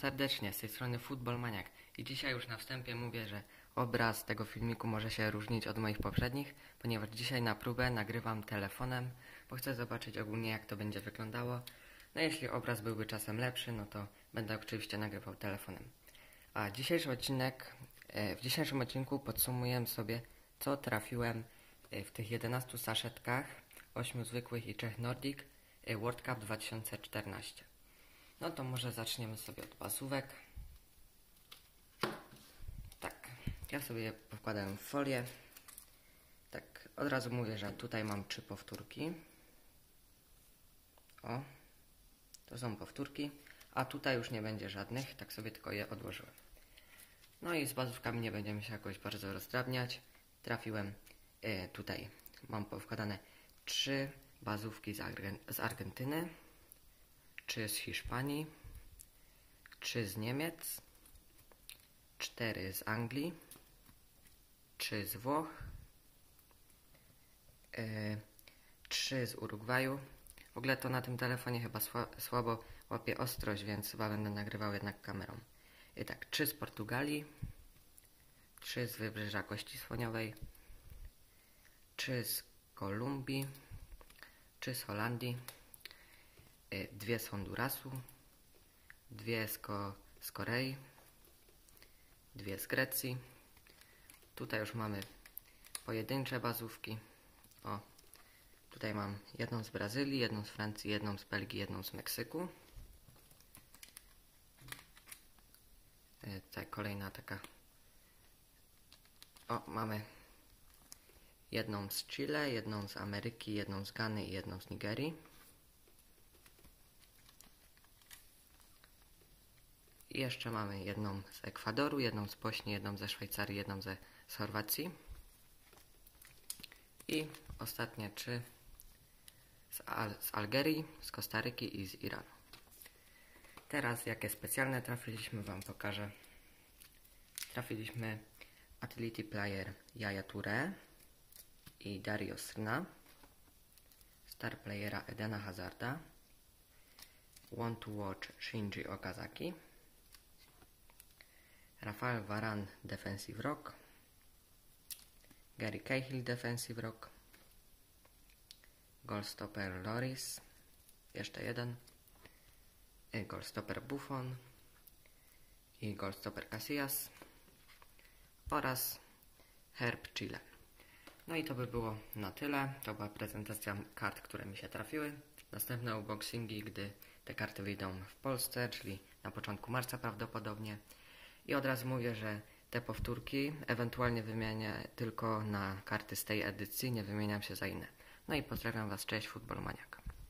serdecznie, z tej strony Football Maniak i dzisiaj już na wstępie mówię, że obraz tego filmiku może się różnić od moich poprzednich, ponieważ dzisiaj na próbę nagrywam telefonem, bo chcę zobaczyć ogólnie jak to będzie wyglądało. No jeśli obraz byłby czasem lepszy, no to będę oczywiście nagrywał telefonem. A dzisiejszy odcinek, e, w dzisiejszym odcinku podsumuję sobie co trafiłem e, w tych 11 saszetkach, 8 zwykłych i 3 Nordic e, World Cup 2014. No to może zaczniemy sobie od pasówek. Tak, ja sobie je pokładam w folię. Tak, od razu mówię, że tutaj mam trzy powtórki. O, to są powtórki, a tutaj już nie będzie żadnych, tak sobie tylko je odłożyłem. No i z bazówkami nie będziemy się jakoś bardzo rozdrabniać. Trafiłem e, tutaj, mam powkładane trzy bazówki z, Argen z Argentyny trzy z Hiszpanii, trzy z Niemiec, cztery z Anglii, trzy z Włoch, yy, trzy z Urugwaju. W ogóle to na tym telefonie chyba słabo łapie ostrość, więc chyba będę nagrywał jednak kamerą. I tak, trzy z Portugalii, trzy z Wybrzeża Kości Słoniowej, trzy z Kolumbii, trzy z Holandii, dwie z Hondurasu, dwie z, Ko z Korei, dwie z Grecji. Tutaj już mamy pojedyncze bazówki. O, tutaj mam jedną z Brazylii, jedną z Francji, jedną z Belgii, jedną z Meksyku. Y, tutaj kolejna taka. O, mamy jedną z Chile, jedną z Ameryki, jedną z Gany i jedną z Nigerii. I jeszcze mamy jedną z Ekwadoru, jedną z Bośni, jedną ze Szwajcarii, jedną ze, z Chorwacji. I ostatnie trzy z, Al z Algerii, z Kostaryki i z Iranu. Teraz jakie specjalne trafiliśmy Wam pokażę. Trafiliśmy Atleti Player Yaya Touré i Dario Srna, Star Playera Edena Hazarda, Want to Watch Shinji Okazaki, Rafael Varan Defensive Rock, Gary Cahill Defensive Rock, Goalstopper Loris, jeszcze jeden, Goalstopper Buffon i Goalstopper Casillas oraz Herb Chile. No i to by było na tyle. To była prezentacja kart, które mi się trafiły. Następne unboxingi, gdy te karty wyjdą w Polsce, czyli na początku marca prawdopodobnie. I od razu mówię, że te powtórki ewentualnie wymienię tylko na karty z tej edycji, nie wymieniam się za inne. No i pozdrawiam Was, cześć, Futbolmaniak.